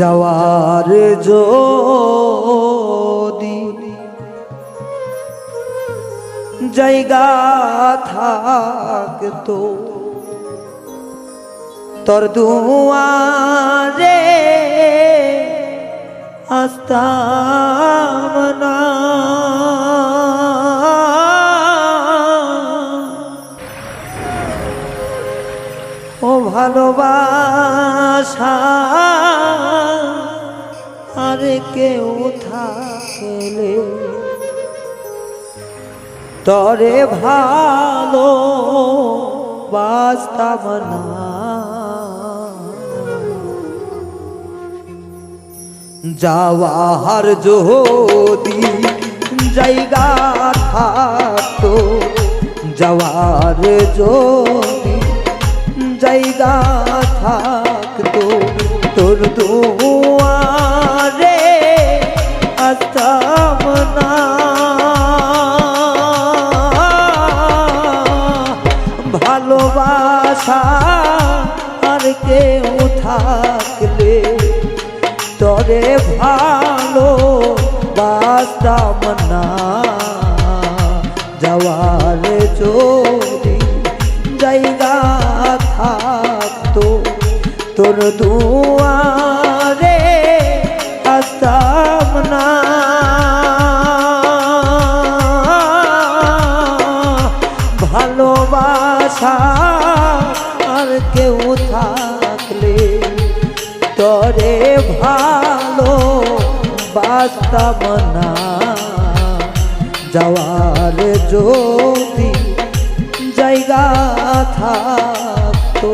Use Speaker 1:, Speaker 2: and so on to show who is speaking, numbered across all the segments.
Speaker 1: যাওয়ার যদি জায়গা থাকতো তোর দুয়ারে আসতাম না। ও ভালোবাসা আর কেউ থাকলে তরে ভালো বাস্তাব না। যাওয়ার যদি জায়গা থাকতো যাওয়ার যদি জায়গা থাকতো দুয়ারে আসতাম ভালোবাসা আর কেউ থাকলে তরে ভালো বাস্তাব না। যাওয়ার যদি জায়গা থাকতো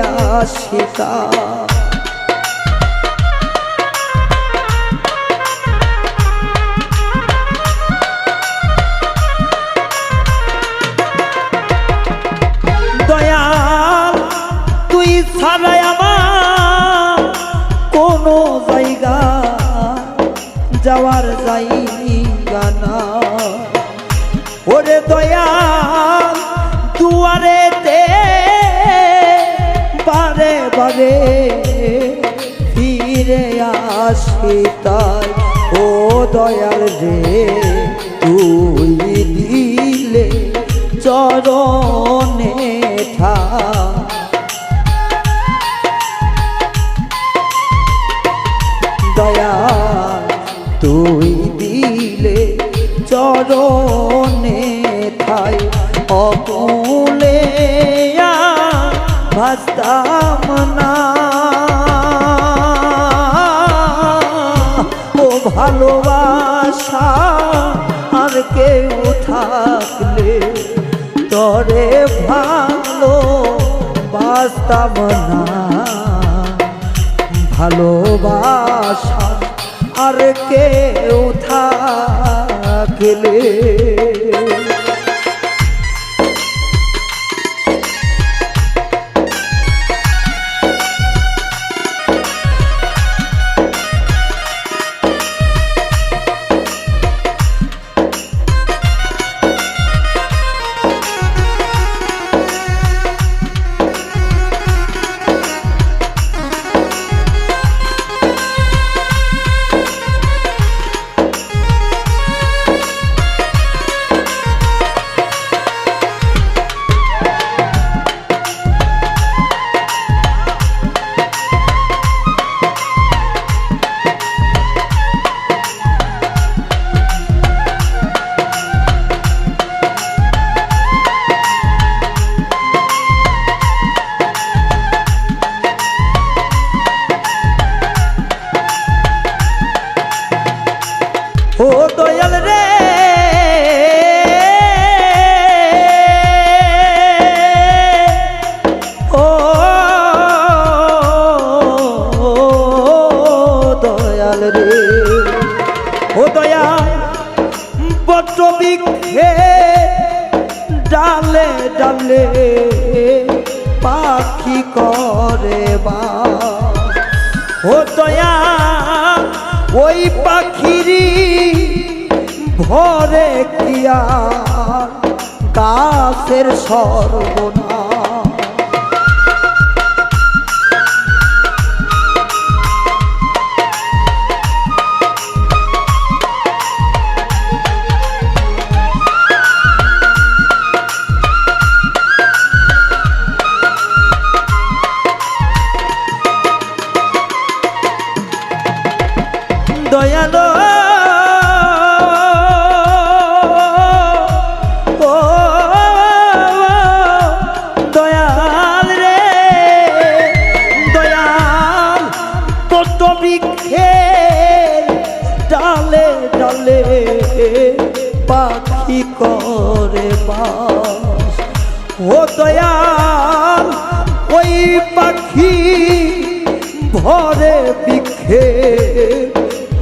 Speaker 1: আসিতা। দয়াল তুই কোনো যাওয়ার জায়গা না। ওরে দয়াল বারে ফিরে আসি তাই। ও দয়াল রে। ভালোবাসা আর কেউ থাকলে তরে ভালো বাস্তাব না ভালোবাসা আর কেউ থাকলে পত্র বিক্ষে ডালে ডালে পাখি করে বা। ও দয়া, ওই পাখিরি ভরে কিয়া গাছের সর্বনা পাখি করে বাস? ও দয়াল, ওই পাখি ভরে বৃক্ষে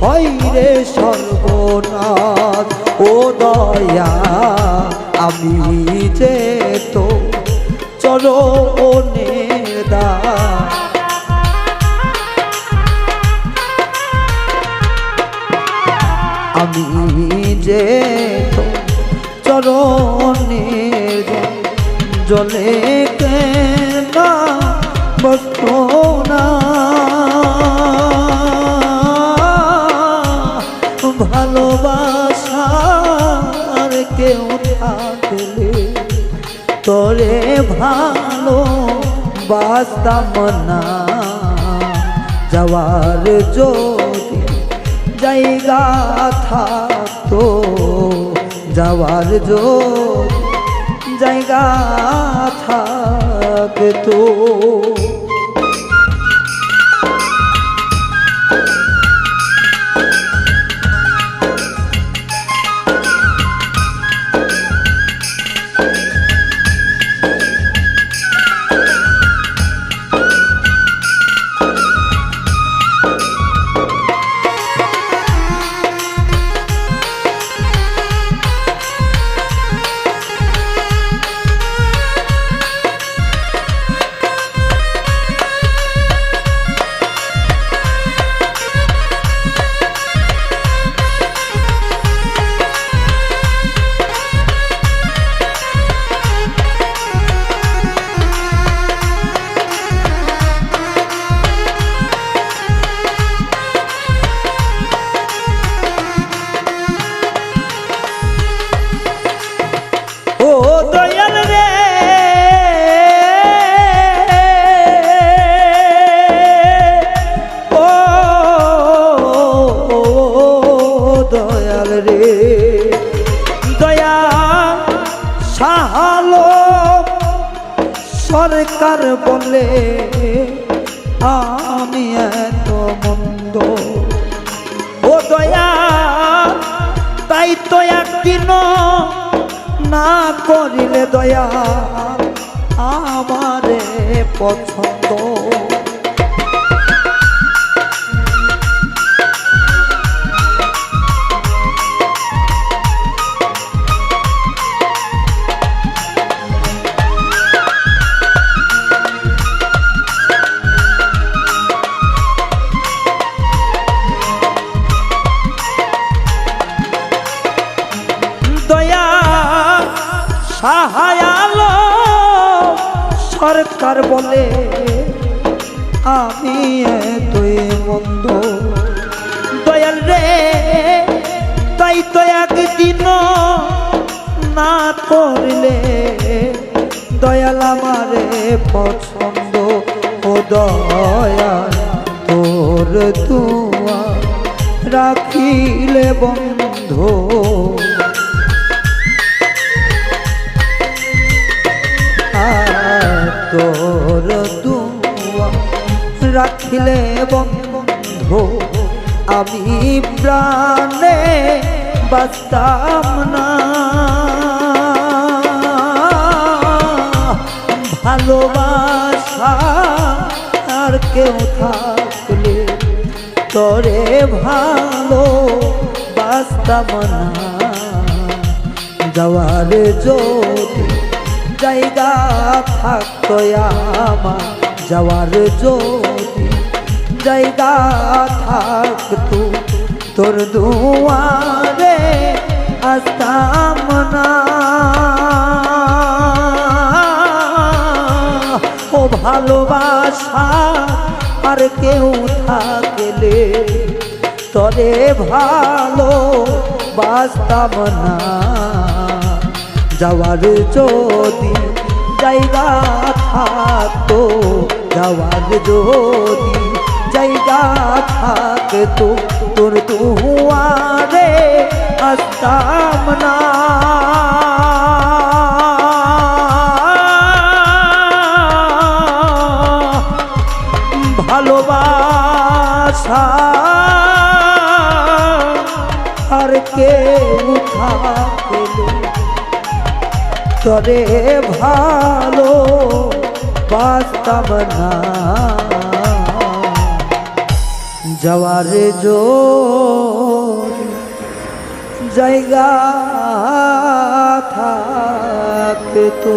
Speaker 1: হইরে সর্বনাশ, ও দয়া আমি যে তো চলো দা আমি যে তো চরণের জলে কেন বসো না। ভালোবাসা আর কেউ থাকলে তোরে ভালো বাস্তাম না। যাওয়ার যদি জায়গা থাকতো যাওয়ার জো জায়গা থাকতো বলে আমি এত মন্দ। ও দয়া তাই তো একদিন না করিলে দয়া আমারে পছন্দ। সাহায়ালো সরকার বলে, আমি তুই মন্দ। দয়াল রে, তাই তো একদিন না করলে। দয়াল আমারে পছন্দ ও দয়াল তোর তুয়া রাখিলে বন্ধু। তোর দুয়া রাখিলে বন্ধু, আমি প্রাণে বাস্তাম না। ভালোবাসা আর কেউ থাকলে তোরে ভালো বাস্তাম না। যাওয়ার যদি জায়গা থাকতো আমার যাওয়ার যদি জায়গা থাকতো তোর দুয়ারে আসতাম না ও ভালোবাসা আর কেউ থাকলে তরে ভালো বাসতাম না। যাওয়ার যদি জায়গা থাকতো, যাওয়ার যদি জায়গা থাকতো, তোর দুয়ারে আসতাম না। ভালোবাসা আর কেউ থাকলে তরে ভালো বাস্তব না যাওয়ার জো জায়গা থাকতো।